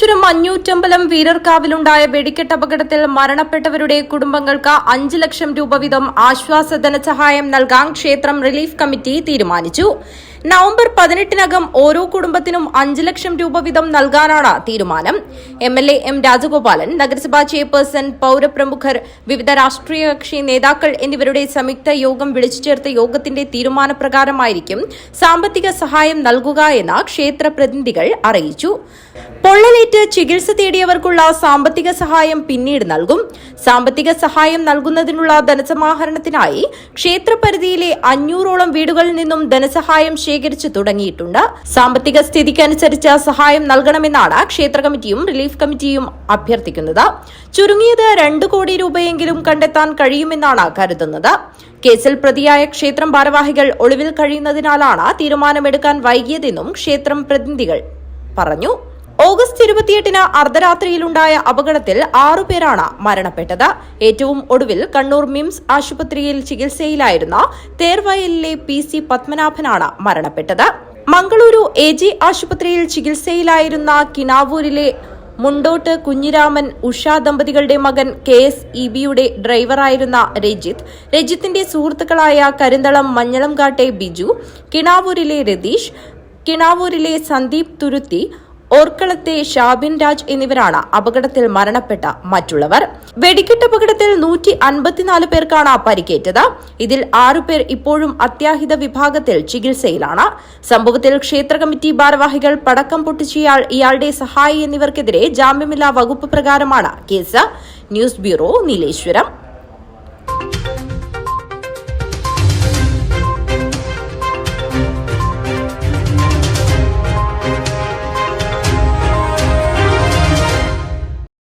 നീലേശ്വരം അഞ്ഞൂറ്റമ്പലം വീരർക്കാവിലുണ്ടായ വെടിക്കെട്ട് അപകടത്തിൽ മരണപ്പെട്ടവരുടെ കുടുംബങ്ങൾക്ക് അഞ്ച് ലക്ഷം രൂപ വീതം ആശ്വാസ ധനസഹായം നൽകാൻ ക്ഷേത്രം റിലീഫ് കമ്മിറ്റി തീരുമാനിച്ചു. നവംബർ പതിനെട്ടിനകം ഓരോ കുടുംബത്തിനും അഞ്ച് ലക്ഷം രൂപ വീതം നൽകാനാണ് തീരുമാനം. M L A M Rajagopalan നഗരസഭാ ചെയർപേഴ്സൺ പൌരപ്രമുഖർ വിവിധ രാഷ്ട്രീയ കക്ഷി നേതാക്കൾ എന്നിവരുടെ സംയുക്ത യോഗം വിളിച്ചു ചേർത്ത യോഗത്തിന്റെ തീരുമാനപ്രകാരമായിരിക്കും സാമ്പത്തിക സഹായം നൽകുക എന്ന് ക്ഷേത്ര പ്രതിനിധികൾ അറിയിച്ചു. പൊള്ളലേറ്റ് ചികിത്സ തേടിയവർക്കുള്ള സാമ്പത്തിക സഹായം പിന്നീട് നൽകും. സാമ്പത്തിക സഹായം നൽകുന്നതിനുള്ള ധനസമാഹരണത്തിനായി ക്ഷേത്രപരിധിയിലെ അഞ്ഞൂറോളം വീടുകളിൽ നിന്നും ധനസഹായം ശേഖരിച്ചു തുടങ്ങിയിട്ടുണ്ട്. സാമ്പത്തിക സ്ഥിതിക്കനുസരിച്ച് സഹായം നൽകണമെന്നാണ് ക്ഷേത്ര കമ്മിറ്റിയും റിലീഫ് കമ്മിറ്റിയും അഭ്യർത്ഥിക്കുന്നത്. ചുരുങ്ങിയത് രണ്ടു കോടി രൂപയെങ്കിലും കണ്ടെത്താൻ കഴിയുമെന്നാണ് കരുതുന്നത്. കേസിൽ പ്രതിയായ ക്ഷേത്രം ഭാരവാഹികൾ ഒളിവിൽ കഴിയുന്നതിനാലാണ് തീരുമാനമെടുക്കാൻ വൈകിയതെന്നും ക്ഷേത്രം പ്രതിനിധികൾ പറഞ്ഞു. ഓഗസ്റ്റ് ഇരുപത്തിയെട്ടിന് അർദ്ധരാത്രിയിലുണ്ടായ അപകടത്തിൽ ആറുപേരാണ് മരണപ്പെട്ടത്. ഏറ്റവും ഒടുവിൽ കണ്ണൂർ മിംസ് ആശുപത്രിയിൽ ചികിത്സയിലായിരുന്ന തേർവയലിലെ പി സി പത്മനാഭനാണ് മരണപ്പെട്ടത്. മംഗളൂരു എ ജി ആശുപത്രിയിൽ ചികിത്സയിലായിരുന്ന കിനാവൂരിലെ മുണ്ടോട്ട് കുഞ്ഞിരാമൻ ഉഷ ദമ്പതികളുടെ മകൻ കെ എസ് ഇ ബിയുടെ ഡ്രൈവറായിരുന്ന രജിത്ത് രജിത്തിന്റെ സുഹൃത്തുക്കളായ കരിന്തളം മഞ്ഞളംകാട്ടെ ബിജു കിണാവൂരിലെ രതീഷ് കിണാവൂരിലെ സന്ദീപ് തുരുത്തി ഓർക്കളത്തെ ഷാബിൻ രാജ് എന്നിവരാണ് അപകടത്തിൽ മരണപ്പെട്ട മറ്റുള്ളവർ. വെടിക്കെട്ട് അപകടത്തിൽ നൂറ്റി അൻപത്തിനാല് പേർക്കാണ് പരിക്കേറ്റത്. ഇതിൽ ആറുപേർ ഇപ്പോഴും അത്യാഹിത വിഭാഗത്തിൽ ചികിത്സയിലാണ്. സംഭവത്തിൽ ക്ഷേത്ര കമ്മിറ്റി ഭാരവാഹികൾ പടക്കം പൊട്ടിച്ചയാൾ ഇയാളുടെ സഹായി എന്നിവർക്കെതിരെ ജാമ്യമില്ലാ വകുപ്പ് പ്രകാരമാണ് കേസ്. News bureau Nileshwaram.